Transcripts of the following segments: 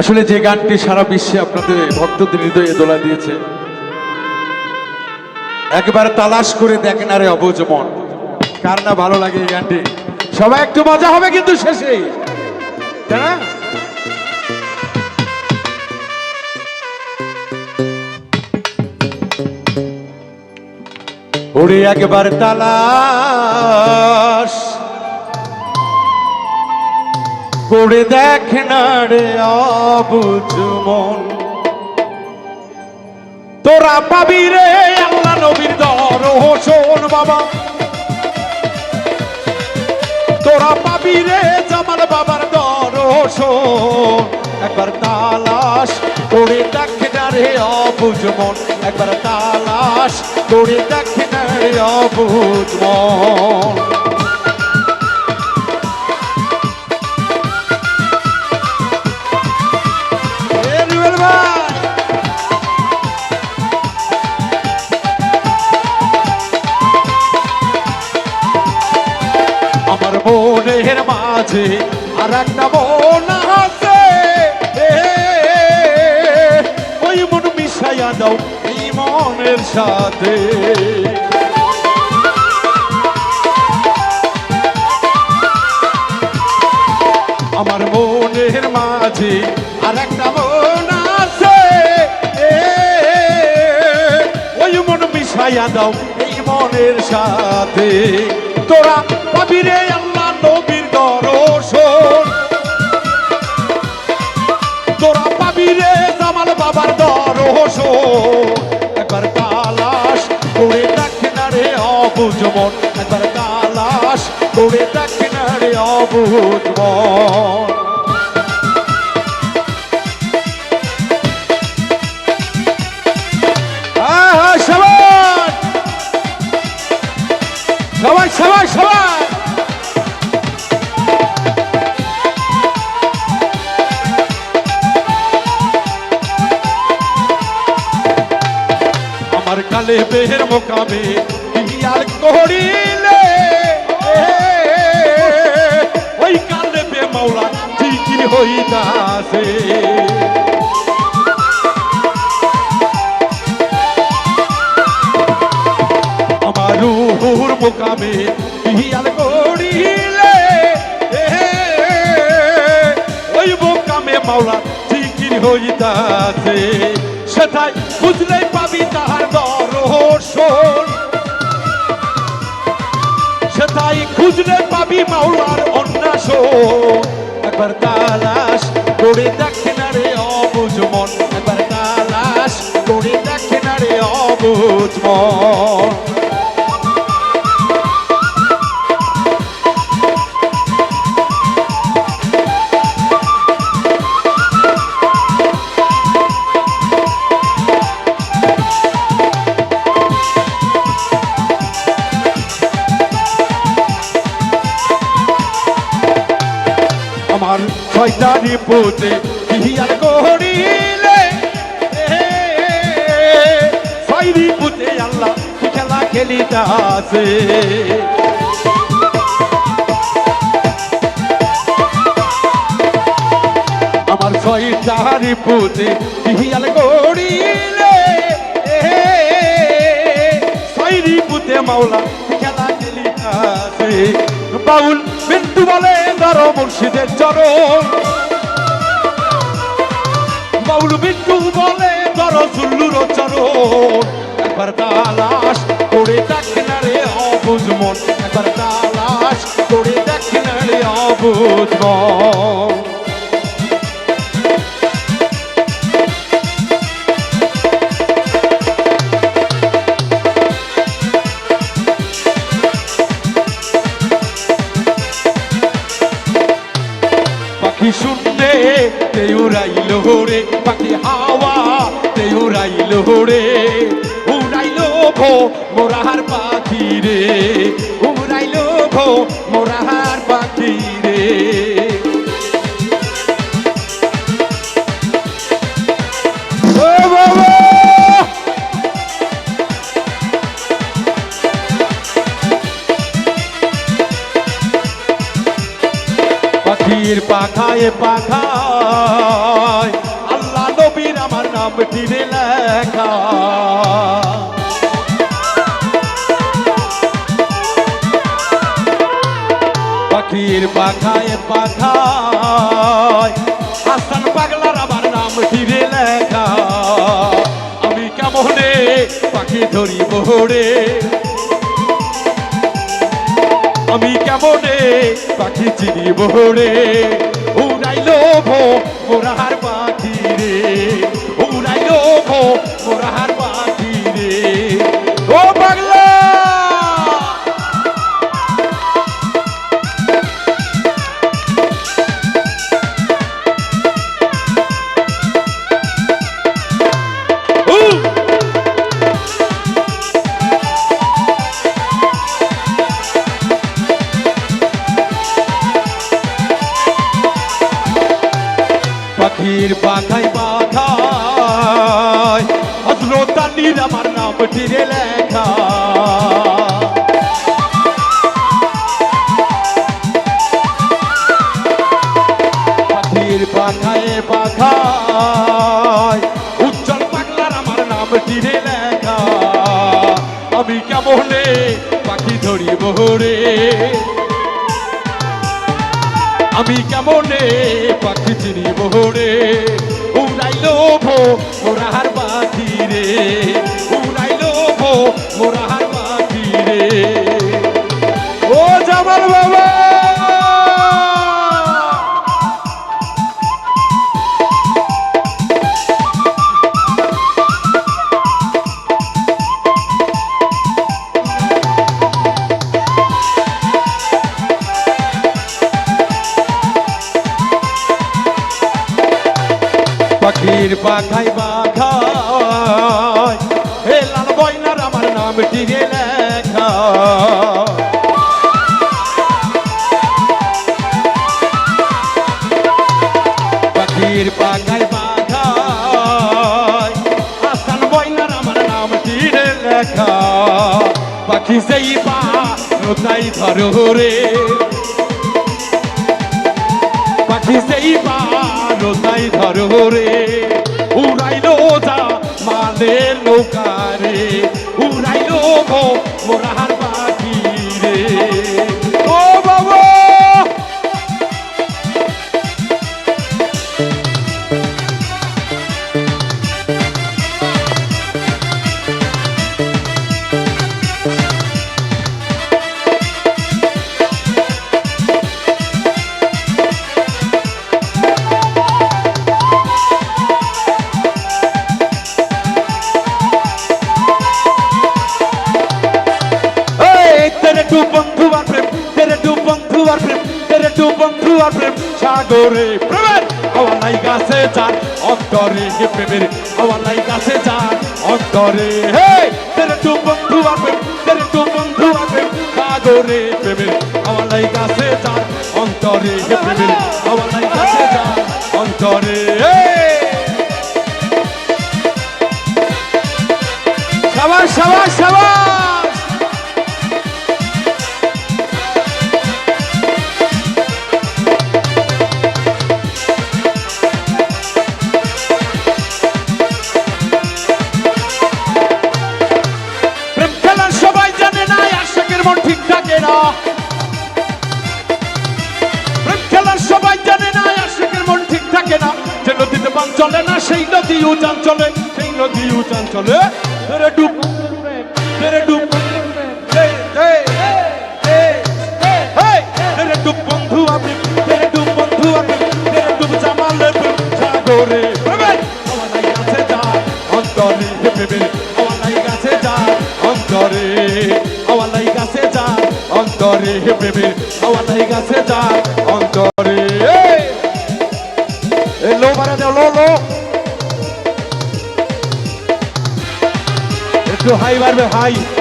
আসলে যে গানটি সারা বিশ্বে আপনাদের ভক্তদের হৃদয়ে দোলা দিয়েছে, একবার তালাশ করে দেখেন আরে অবুজ মন। কার না ভালো লাগে এই গানটি? সবাই একটু মজা হবে কিন্তু শেষে। তাই? ওরে একবার তালাশ করে দেখ না রে অবুঝ মন। তোরা পাবি রে আল্লাহ নবীর দর শোন বাবা। তোরা পাবি রে জামাল বাবার দর শোন। একবার তালাশ করে দেখ না রে অবুঝ মন। একবার তালাশ করে দেখ না রে অবুঝ মন। মাঝে আর একটা মন আছে। ওই মন মিশাইয়া দাও এই মনের সাথে। আমার মনের মাঝে আর একটা মন আছে। ওই মন মিশাইয়া দাও এই মনের সাথে। তোরা পাবি রে নবীর দরশন। তোরা পাবি রে জামাল বাবার দরশন। একবার তালাশ করে দেখ না রে অবুঝ মন। একবার তালাশ করে দেখ না রে মন। বেহের মোকামে বিয়ার করিলে। ওই কালে বে মাওলা ঠিকই হইতাছে। আমার রুহুর মোকামে বিয়ার করিলে। ওই মোকামে মাওলা ঠিকই হইতাছে। সেটাই বুঝলেই পাবি তাহার খুঁজলে পাবি মাওলার অন্যাস। একবার তালাশ করে দেখে না রে অবুজ মন। একবার তালাশ করে দেখে না রে অবুজ মন। পুতে হিয়ার করিলে। ছয়রি পুতে আল্লাহ খেলা খেলিতাছে। আমার ছয়টারি পুতে হিয়ার করিলে। ছয়রি পুতে মাওলা খেলা খেলিতাছে। বাউল বিন্দু বলে ধরো মুর্শিদের চরণ। বাউল বিন্দু বলে, ধরো চুল্লুর চরণ। একবার তালাশ করে দেখ না রে অবুজ মন। একবার তালাশ করে দেখ না রে অবুজ মন। রে। উড়াইল ভো মোরাহার পাখি রে। পাখির পাখায় পাখায় হাসান পাগলার আমার নাম তীরে লেখা। আমি কেমনে পাখি ধরি বহরে আমি কেমনে পাখি চিনি বহরে উড়াইলো ভো মোরাহার পাখি রে। উড়াইলো ভো কেমনে পাখি ধরি বহরে আমি কেমনে পাখি চিনি বহরে উড়াইল ভো মোরাহার পাখি রে। উড়াইল ভো মোরাহার পাখি রে। ও জামাল বাবা পাখি সেই পা তাই ধরো রে। পাখি সেই পারো তাই ধরো রে। উড়াইলো যা মালের নৌকারে উড়াইলো গো মোরাহার প্রেমের আমার নাই গাছে যার অন্তরে হে প্রেমের আমার নাই গাছে যার অন্তরে সবাই সবাই সাবাস! যে বান চলে না সেই নদী উজান চলে সেই নদী উজান চলে তেরে ডুব তেরে ডুব তেরে ডুব বন্ধু আমি তেরে ডুব বন্ধু আমি তেরে ডুব প্রেম সাগরে প্রেমের হাওয়া নাই আছে যার অন্তরে হে প্রেমের গাছে যার অন্তরে হাওয়া গাছে যার অন্তরে হাওয়া গাছে যার একটু হাই মারবে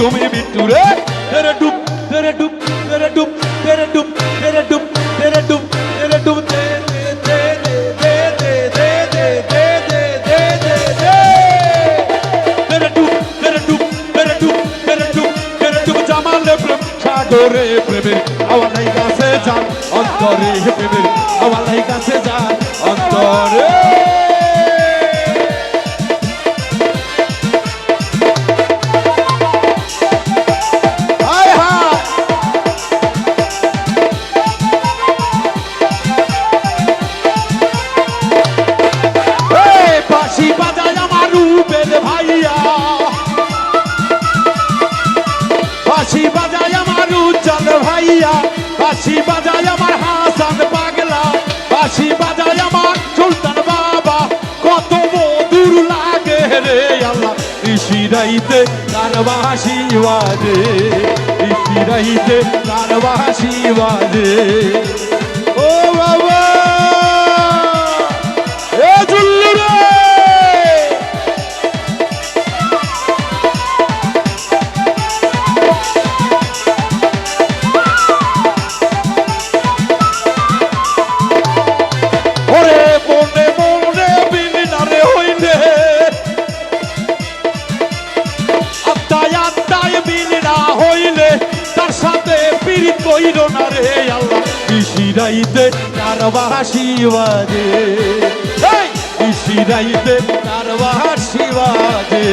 তুমি বিট্টু রে তেরে ডুব তেরে ডুব তেরে ডুব তেরে ডুব তেরে ডুব তেরে ডুব তেরে ডুব সাগরে প্রেমে আমার নাই গাছে যান অন্তরে ಶಿವಾಜೆ ಶಿರೈತೆ ಸರ್ವ ಶಿವಾಜೆ বিশিরাইতে তার বাসি বাজে বিশিরাইতে তার বাসি বাজে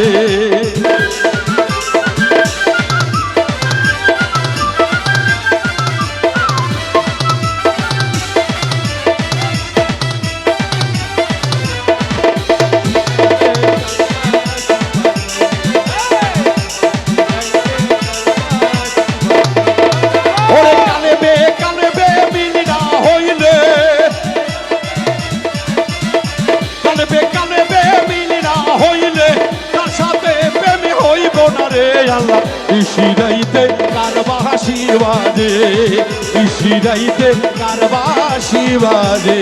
গাইতে কারবাসী বাজে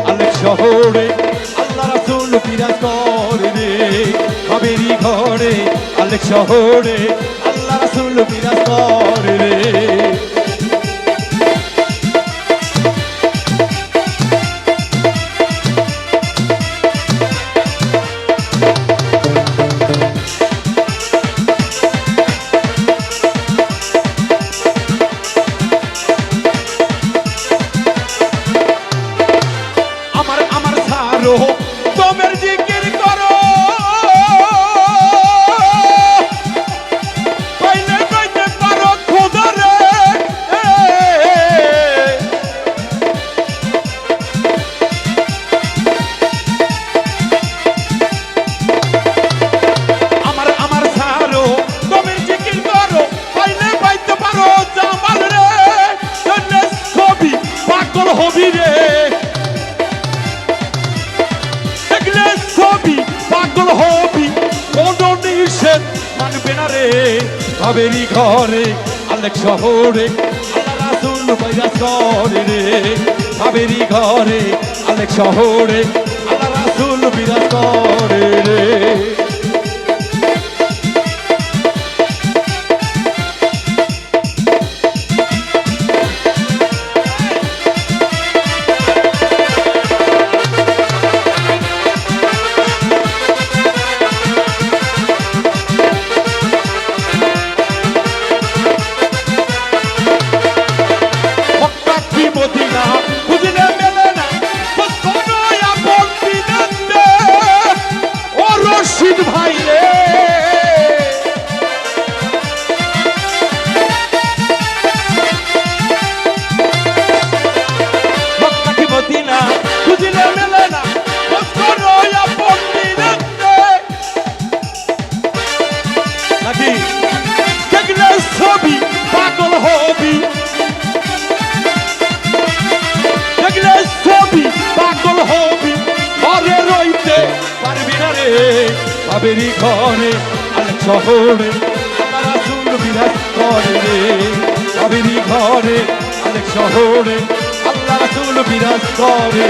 আমাদের শহরে, আল্লাহ রাসুল বিরাজ করে রে খবেরি ঘরে, আলেক শহরে, আল্লাহ রাসুল বিরাজ করে রে ছবি রে দেখলে ছবি, পাগল হবি, কোনো নিষেধ মানবে না রে। ভাবেরি ঘরে, আলেক শহরে রাসুল বাইরা করে রে। ভাবেরি ঘরে, আলেক শহরে আল্লাহ রাসুল বিরাজ করে রে। শহরে তারা চুল বিরাজ করে রে। ঘরে অনেক শহরে আল্লাহ চুল বিরাজ করে